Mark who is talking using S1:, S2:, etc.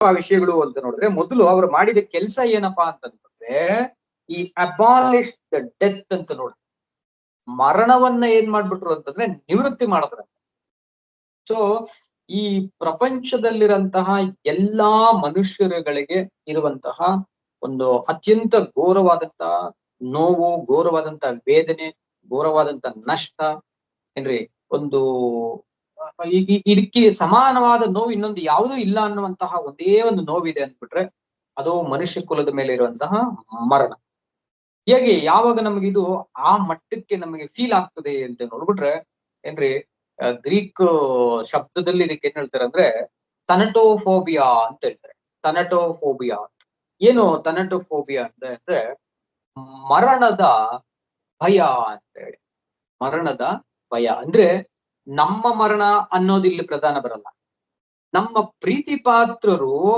S1: ವಿಷಯಗಳು ಅಂತ ನೋಡಿದ್ರೆ ಮೊದಲು ಅವರು ಮಾಡಿದ ಕೆಲಸ ಏನಪ್ಪಾ ಅಂತಂದ್ರೆ ಈ ಅಬಾಲಿಶ್ ದ ಡೆತ್ ಅಂತ ನೋಡಿದ್ರೆ ಮರಣವನ್ನ ಏನ್ ಮಾಡ್ಬಿಟ್ರು ಅಂತಂದ್ರೆ ನಿವೃತ್ತಿ ಮಾಡಿದ್ರ. ಸೊ ಈ ಪ್ರಪಂಚದಲ್ಲಿರಂತಹ ಎಲ್ಲಾ ಮನುಷ್ಯರುಗಳಿಗೆ ಇರುವಂತಹ ಒಂದು ಅತ್ಯಂತ ಘೋರವಾದಂತಹ ನೋವು ಘೋರವಾದಂತಹ ವೇದನೆ ಘೋರವಾದಂತಹ ನಷ್ಟ, ಏನ್ರಿ? ಒಂದು ಇದಕ್ಕೆ ಸಮಾನವಾದ ನೋವು ಇನ್ನೊಂದು ಯಾವುದೂ ಇಲ್ಲ ಅನ್ನುವಂತಹ ಒಂದೇ ಒಂದು ನೋವಿದೆ ಅಂದ್ಬಿಟ್ರೆ ಅದು ಮನುಷ್ಯ ಕುಲದ ಮೇಲೆ ಇರುವಂತಹ ಮರಣ. ಹೇಗೆ ಯಾವಾಗ ನಮಗಿದು ಆ ಮಟ್ಟಕ್ಕೆ ನಮಗೆ ಫೀಲ್ ಆಗ್ತದೆ ಅಂತ ನೋಡ್ಬಿಟ್ರೆ, ಏನ್ರಿ ಗ್ರೀಕ್ ಶಬ್ದದಲ್ಲಿ ಇದಕ್ಕೆ ಏನ್ ಹೇಳ್ತಾರೆ ಅಂದ್ರೆ, ತನಟೋಫೋಬಿಯಾ ಅಂತ ಹೇಳ್ತಾರೆ. ತನಟೋಫೋಬಿಯಾ ಏನು ತನಟೋಫೋಬಿಯಾ ಅಂತ ಅಂದ್ರೆ, ಮರಣದ ಭಯ ಅಂತ ಹೇಳಿ. ಮರಣದ ಭಯ ಅಂದ್ರೆ ನಮ್ಮ ಮರಣ ಅನ್ನೋದಿಲ್ಲಿ ಪ್ರಧಾನ ಬರಲ್ಲ. ನಮ್ಮ ಪ್ರೀತಿ ಪಾತ್ರರು